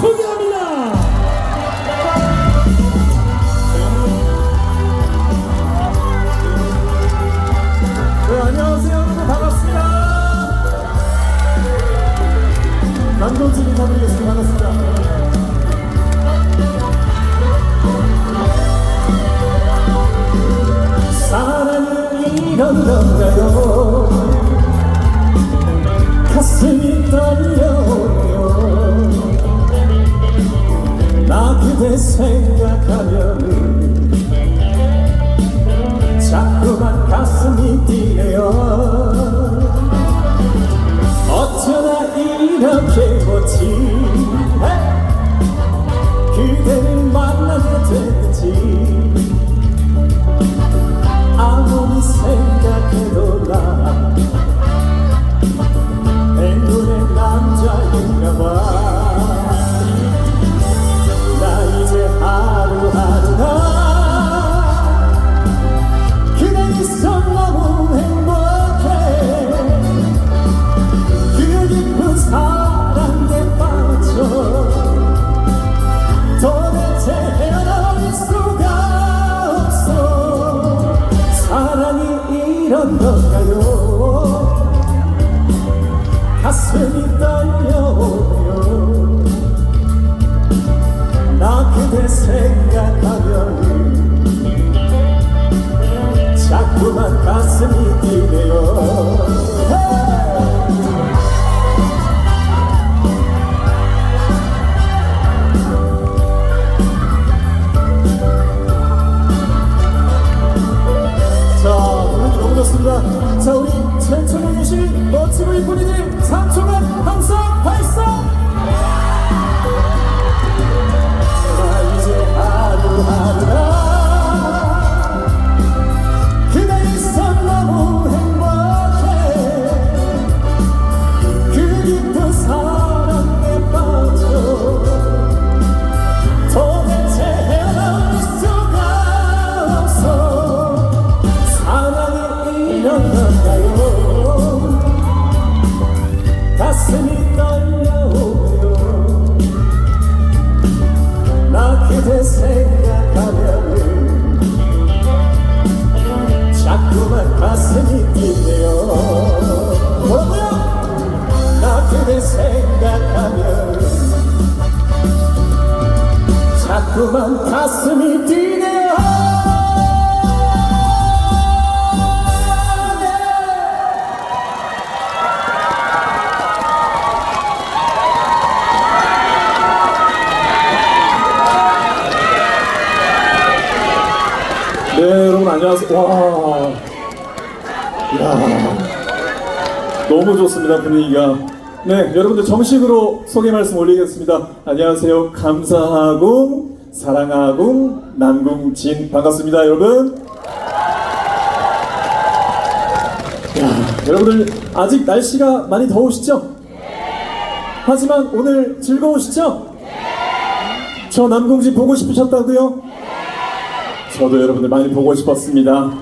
소개합니다. 네, 안녕하세요. 여러분 반갑습니다. 남동진 인사드리겠습니다 반갑습니다. 이런 건가요 가슴이 떨려 그대 생각하면 자꾸만 가슴이 뛰네요. 어쩌다 이렇게 멋진 그대를 만나게 됐지 아무리 생각해도 나 행운의 남자인가 봐 생각하면 자꾸만 가슴이 뛰네요 안녕하세요. 와. 이야. 너무 좋습니다 분위기가. 네 여러분들 정식으로 소개 말씀 올리겠습니다. 안녕하세요. 감사하고 사랑하고 남궁진. 반갑습니다 여러분. 야, 여러분들 아직 날씨가 많이 더우시죠? 하지만 오늘 즐거우시죠? 저 남궁진 보고 싶으셨다고요? 저도 여러분들 많이 보고 싶었습니다.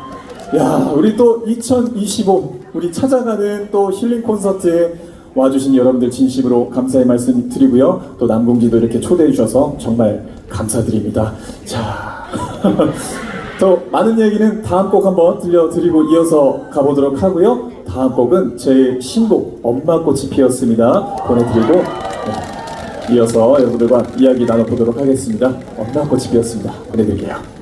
야, 우리 또 2025 우리 찾아가는 또 힐링 콘서트에 와주신 여러분들 진심으로 감사의 말씀 드리고요. 또 남궁지도 이렇게 초대해 주셔서 정말 감사드립니다. 자, 더 많은 얘기는 다음 곡 한번 들려드리고 이어서 가보도록 하고요. 다음 곡은 제 신곡 엄마 꽃이 피었습니다. 보내드리고 네, 이어서 여러분들과 이야기 나눠보도록 하겠습니다. 엄마 꽃이 피었습니다. 보내드릴게요.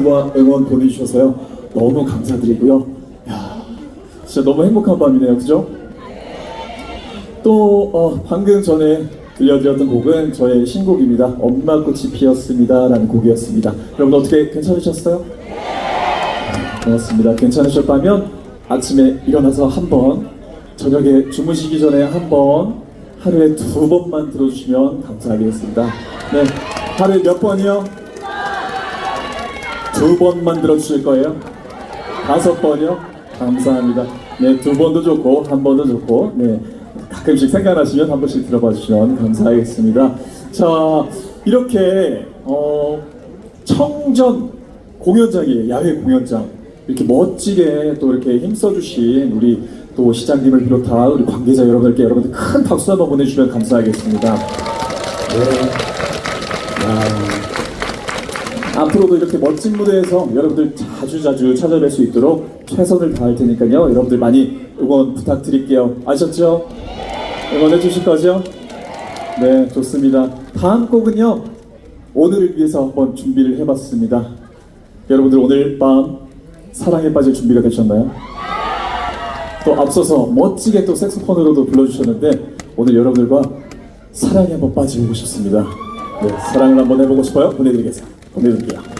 함성과 응원 보내주셔서요. 너무 감사드리고요. 야, 진짜 너무 행복한 밤이네요. 그죠? 또, 어, 방금 전에 들려드렸던 곡은 저의 신곡입니다. 엄마 꽃이 피었습니다. 라는 곡이었습니다. 여러분 어떻게 괜찮으셨어요? 고맙습니다. 괜찮으셨다면 아침에 일어나서 한 번, 저녁에 주무시기 전에 한 번, 하루에 두 번만 들어주시면 감사하겠습니다. 네, 하루에 몇 번이요? 두 번 만 들어 주실 거예요? 다섯 번이요? 감사합니다. 네, 두 번도 좋고 한 번도 좋고, 네, 가끔씩 생각나시면 한 번씩 들어봐 주시면 감사하겠습니다. 자, 이렇게 어, 청전 공연장이에요. 야외 공연장. 이렇게 멋지게 또 이렇게 힘써 주신 우리 또 시장님을 비롯한 우리 관계자 여러분들께 여러분들 큰 박수 한번 보내주시면 감사하겠습니다. 네. 야. 앞으로도 이렇게 멋진 무대에서 여러분들 자주 자주 찾아뵐 수 있도록 최선을 다할 테니까요. 여러분들 많이 응원 부탁드릴게요. 아셨죠? 응원해 주실 거죠? 네, 좋습니다. 다음 곡은요. 오늘을 위해서 한번 준비를 해봤습니다. 여러분들 오늘 밤 사랑에 빠질 준비가 되셨나요? 또 앞서서 멋지게 또 색소폰으로도 불러주셨는데 오늘 여러분들과 사랑에 한번 빠지고 싶습니다. 네, 사랑을 한번 해보고 싶어요? 보내드리겠습니다. 보내드릴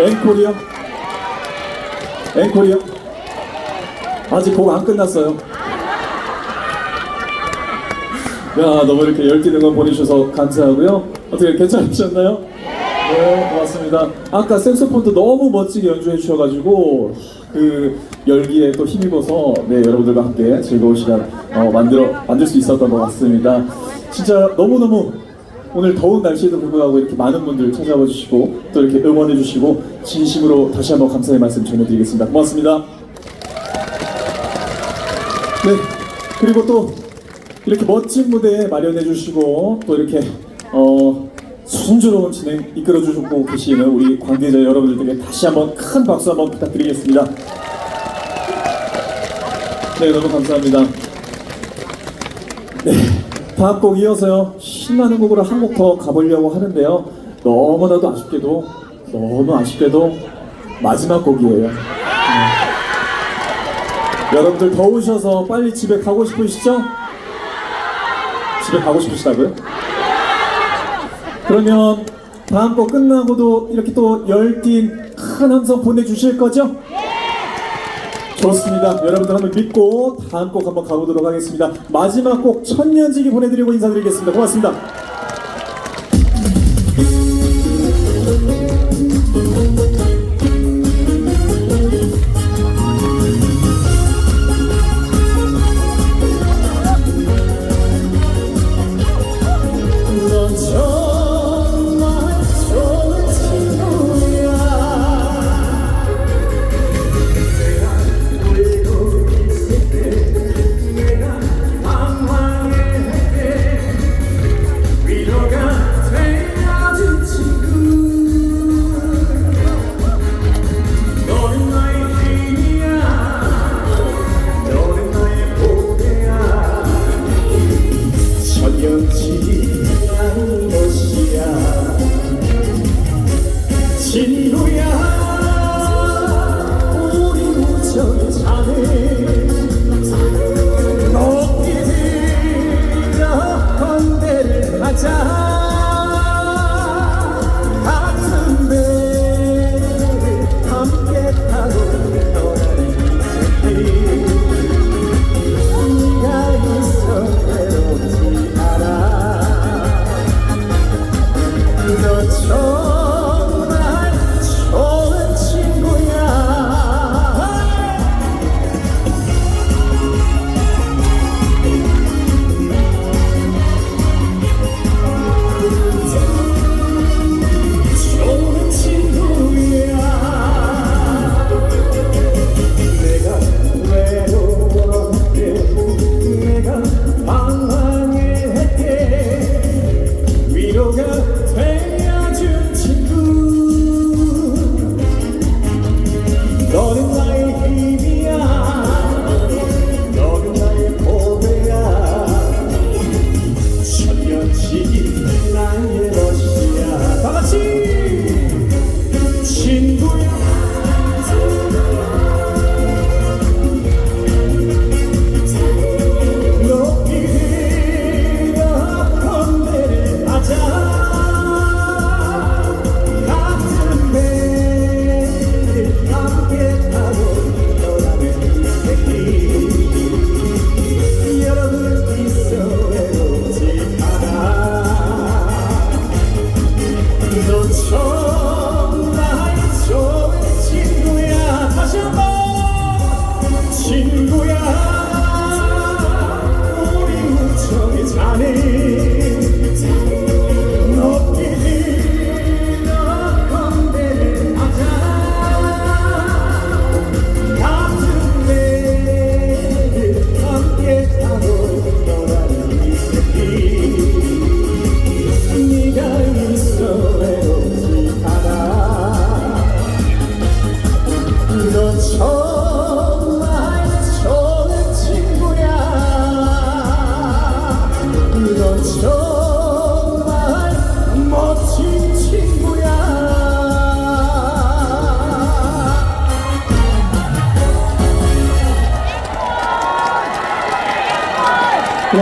앵콜이요? 앵콜이요? 아직 곡 안 끝났어요. 야, 너무 이렇게 열띤 응원 보내주셔서 감사하고요. 어떻게 괜찮으셨나요? 네, 고맙습니다. 아까 색소폰도 너무 멋지게 연주해 주셔가지고 그 열기에 또 힘입어서 네 여러분들과 함께 즐거운 시간 어, 만들어 만들 수 있었던 것 같습니다. 진짜 너무 너무 오늘 더운 날씨에도 불구하고 이렇게 많은 분들 찾아와 주시고 또 이렇게 응원해 주시고 진심으로 다시 한번 감사의 말씀 전해드리겠습니다. 고맙습니다. 네 그리고 또 이렇게 멋진 무대 마련해 주시고 또 이렇게 어 순조로운 진행 이끌어 주시고 계시는 우리 관계자 여러분들에게 다시 한번 큰 박수 한번 부탁드리겠습니다. 네 너무 감사합니다. 네 다음 곡 이어서요 신나는 곡으로 한 곡 더 가보려고 하는데요 너무나도 아쉽게도 너무 아쉽게도 마지막 곡이에요. 네. 여러분들 더우셔서 빨리 집에 가고 싶으시죠? 집에 가고 싶으시다고요? 그러면 다음 거 끝나고도 이렇게 또 열띤 큰 함성 보내주실 거죠? 좋습니다. 여러분들 한번 믿고 다음 곡 한번 가보도록 하겠습니다. 마지막 곡 천년지기 보내드리고 인사드리겠습니다. 고맙습니다.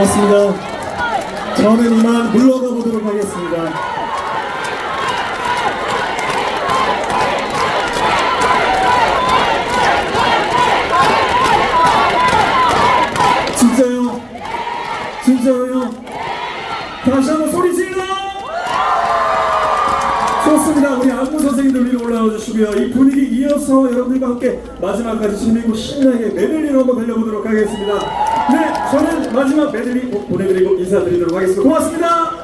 고맙습니다. 저는 이만 물러가 보도록 하겠습니다. 진짜요? 진짜요? 다시 한번 소리 질러! 좋습니다. 우리 안무 선생님들 위로 올라와 주시고요. 이 분위기 이어서 여러분들과 함께 마지막까지 재미있고 신나게 메들리로 한번 달려보도록 하겠습니다. 네, 저는 마지막 메들리 꼭 보내드리고 인사드리도록 하겠습니다. 고맙습니다.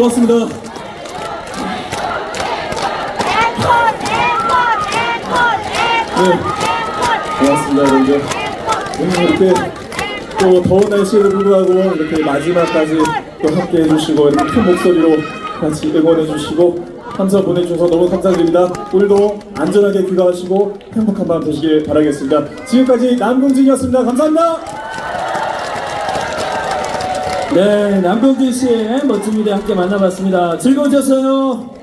고맙습니다. 고맙습니다, 여러분들. 오늘 이렇게 또 더운 날씨에도 불구하고 이렇게 마지막까지 또 함께 해주시고 이렇게 큰 목소리로 같이 응원해 주시고 함사 보내주셔서 너무 감사드립니다. 오늘도 안전하게 귀가하시고 행복한 밤 되시길 바라겠습니다. 지금까지 남궁진이었습니다. 감사합니다. 네, 남동진 씨의 멋진 무대 함께 만나봤습니다. 즐거우셨어요?